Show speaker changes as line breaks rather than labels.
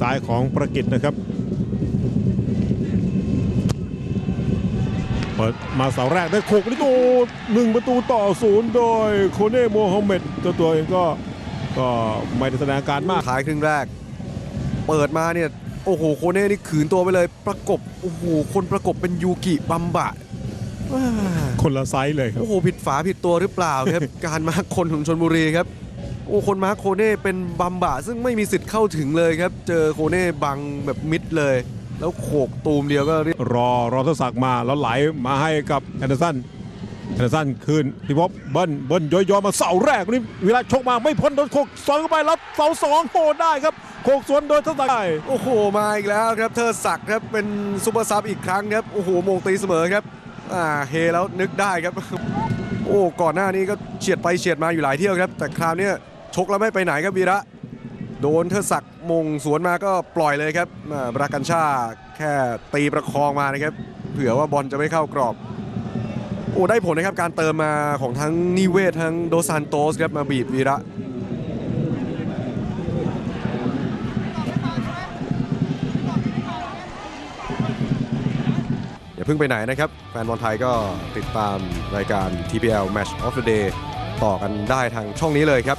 ซ้ายของประกิตนะครับ เปิดมาเสาแรกได้โขกลิโกหนึ่งประตูต่อศูนย์โดยโคเน่โมฮัมเหม็ดเจ้าตัวเองก็ก็ไม่ได้แสดงอาการมาก
ท้ายครึ่งแรก เปิดมาเนี่ยโอ้โหโคเน่นี่ขืนตัวไปเลย ประกบโอ้โหคนประกบเป็นยูกิบัมบะว้า
คนละไซส์เลยครับ
โอ้โหผิดฝาผิดตัวหรือเปล่าครับ การมาคนของชนบุรีครับ โอ้คนมาโคเน่เป็นบัมบะซึ่งไม่มีสิทธิ์เข้าถึงเลยครับ เจอโคเน่บังแบบมิดเลย แล้วโขกตูมเดียวก็เรียบ
รอรอทศศักดิ์มาแล้วไหลมาให้กับแอนเดอร์สันแอนเดอร์สันคืนพี่พบเบิ้ลเบิ้ลย้อยๆมาเสาแรกนี่เวลาชกมาไม่พ้นโดนโขกสวนเข้าไปแล้วเสาสองโหได้ครับโขกสวนโดยทศศักดิ์ได้
โอ้โหมาอีกแล้วครับเธอศักดิ์ครับเป็นซูเปอร์ซับอีกครั้งครับโอ้โหโมงตีเสมอครับอ่าเฮแล้วนึกได้ครับ โอ้ก่อนหน้านี้ก็เฉียดไปเฉียดมาอยู่หลายเที่ยวครับ แต่คราวเนี้ย ชกแล้วไม่ไปไหนครับวีระ โดนเธอศักดิ์มงสวนมาก็ปล่อยเลยครับอ่าบรากันชาแค่ตีประคองมานะครับ เผื่อว่าบอลจะไม่เข้ากรอบ โอ้ได้ผลนะครับการเติมมาของทั้งนิเวศทั้งโดซานโตสครับมาบีบวีระอย่าเพิ่งไปไหนนะครับ แฟนบอลไทยก็ติดตามรายการ TPL Match of the Day ต่อกันได้ทางช่องนี้เลยครับ